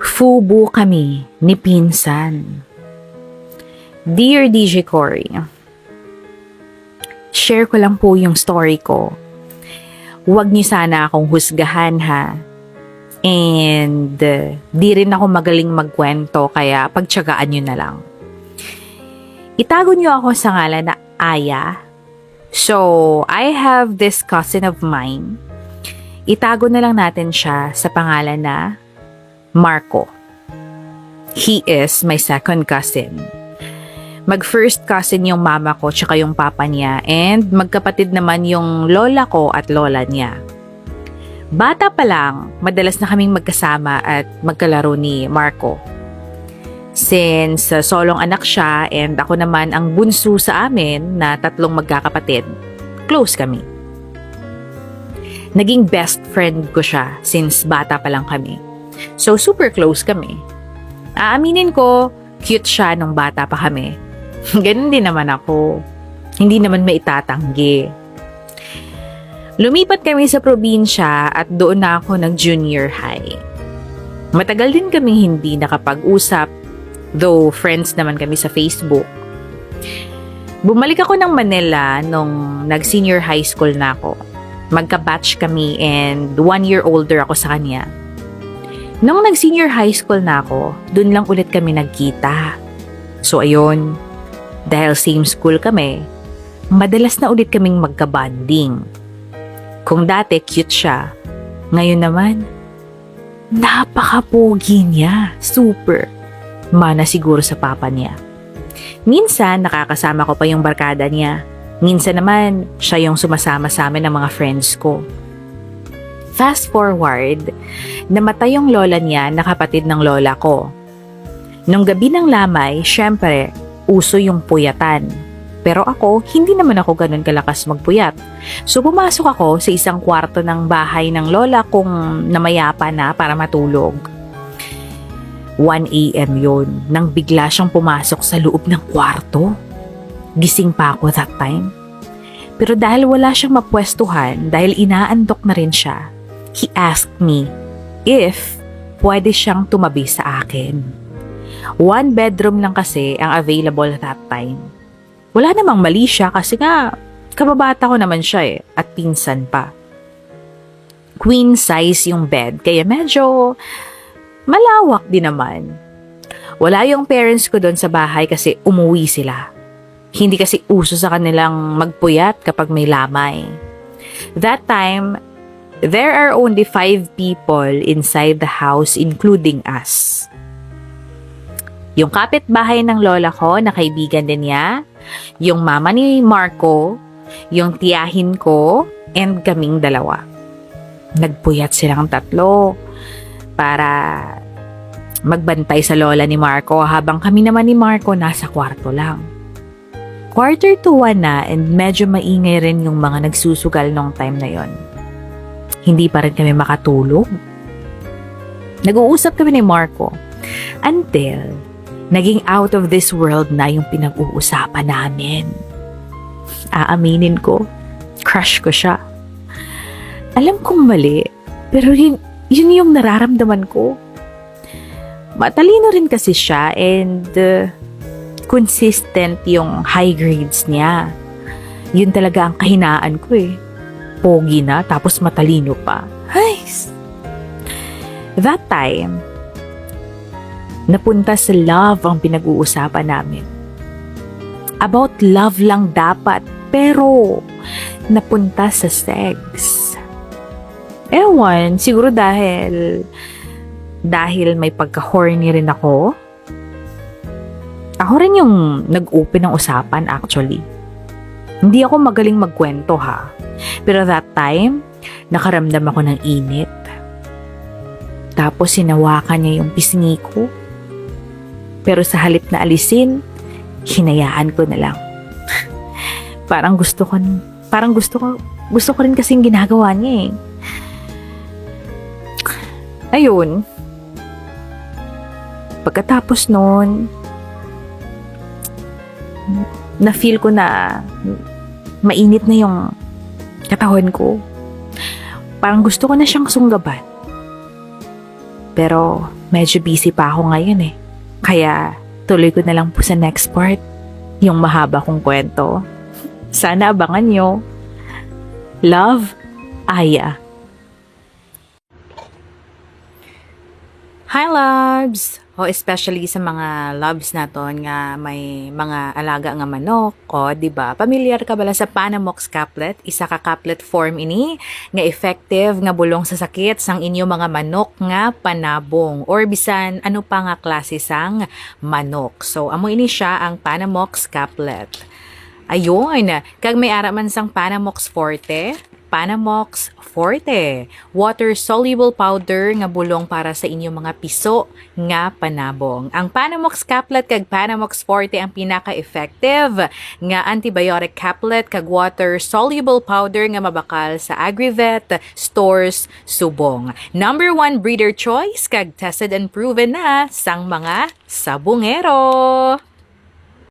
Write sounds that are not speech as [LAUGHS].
Fubu kami ni Pinsan. Dear DJ Cory, share ko lang po yung story ko. Huwag niyo sana akong husgahan ha. And uh, di rin ako magaling magkwento kaya pagtsagaan niyo na lang. Itago niyo ako sa ngalan na Aya. So, I have this cousin of mine. Itago na lang natin siya sa pangalan na Marco. He is my second cousin. Mag-first cousin yung mama ko tsaka yung papa niya and magkapatid naman yung lola ko at lola niya. Bata pa lang, madalas na kaming magkasama at magkalaro ni Marco. Since uh, solong anak siya and ako naman ang bunso sa amin na tatlong magkakapatid, close kami. Naging best friend ko siya since bata pa lang kami. So super close kami. Aaminin ko, cute siya nung bata pa kami. [LAUGHS] Ganun din naman ako. Hindi naman maitatanggi. Lumipat kami sa probinsya at doon na ako nag-junior high. Matagal din kami hindi nakapag-usap, though friends naman kami sa Facebook. Bumalik ako ng Manila nung nag-senior high school na ako. Magka-batch kami and one year older ako sa kanya. Nung nag-senior high school na ako, dun lang ulit kami nagkita. So ayun, dahil same school kami, madalas na ulit kaming magka-bonding. Kung dati cute siya, ngayon naman, napaka-pogi niya. Super. Mana siguro sa papa niya. Minsan, nakakasama ko pa yung barkada niya. Minsan naman, siya yung sumasama sa amin ng mga friends ko. Fast forward, namatay yung lola niya na kapatid ng lola ko. Nung gabi ng lamay, syempre, uso yung puyatan. Pero ako, hindi naman ako ganun kalakas magpuyat. So pumasok ako sa isang kwarto ng bahay ng lola kong namayapa na para matulog. 1 a.m. yun, nang bigla siyang pumasok sa loob ng kwarto. Gising pa ako that time. Pero dahil wala siyang mapwestuhan, dahil inaantok na rin siya, he asked me if pwede siyang tumabi sa akin. One bedroom lang kasi ang available that time. Wala namang mali siya kasi nga kababata ko naman siya eh at pinsan pa. Queen size yung bed kaya medyo malawak din naman. Wala yung parents ko doon sa bahay kasi umuwi sila. Hindi kasi uso sa kanilang magpuyat kapag may lamay. That time, there are only five people inside the house including us. Yung kapitbahay ng lola ko na kaibigan din niya, yung mama ni Marco, yung tiyahin ko, and kaming dalawa. Nagpuyat silang tatlo para magbantay sa lola ni Marco habang kami naman ni Marco nasa kwarto lang. Quarter to one na and medyo maingay rin yung mga nagsusugal nung time na yon. Hindi pa rin kami makatulog. Nag-uusap kami ni Marco until naging out of this world na yung pinag-uusapan namin. Aaminin ko, crush ko siya. Alam kong mali, pero yun, yun yung nararamdaman ko. Matalino rin kasi siya and uh, consistent yung high grades niya. Yun talaga ang kahinaan ko eh. Pogi na, tapos matalino pa. Ay! That time, napunta sa love ang pinag-uusapan namin. About love lang dapat, pero napunta sa sex. Ewan, siguro dahil dahil may pagka-horny rin ako. Ako rin yung nag-open ng usapan actually. Hindi ako magaling magkwento ha. Pero that time, nakaramdam ako ng init. Tapos sinawakan niya yung pisngi ko. Pero sa halip na alisin, hinayaan ko na lang. [LAUGHS] parang gusto ko, parang gusto ko, gusto ko rin kasing ginagawa niya eh. Ayun. Pagkatapos noon, na-feel ko na mainit na yung katawan ko. Parang gusto ko na siyang sunggaban. Pero medyo busy pa ako ngayon eh. Kaya tuloy ko na lang po sa next part, yung mahaba kong kwento. Sana abangan nyo. Love, Aya. Hi, loves! O especially sa mga loves naton nga may mga alaga nga manok, o di ba? Pamilyar ka bala sa Panamox caplet? Isa ka caplet form ini nga effective nga bulong sa sakit sang inyo mga manok nga panabong or bisan ano pa nga klase sang manok. So amo ini siya ang Panamox caplet. Ayun, kag may ara man sang Panamox Forte, Panamox Forte, water-soluble powder nga bulong para sa inyong mga piso nga panabong. Ang Panamox Caplet kag Panamox Forte ang pinaka-effective nga antibiotic caplet kag water-soluble powder nga mabakal sa Agrivet stores subong. Number one breeder choice kag tested and proven na sang mga sabungero.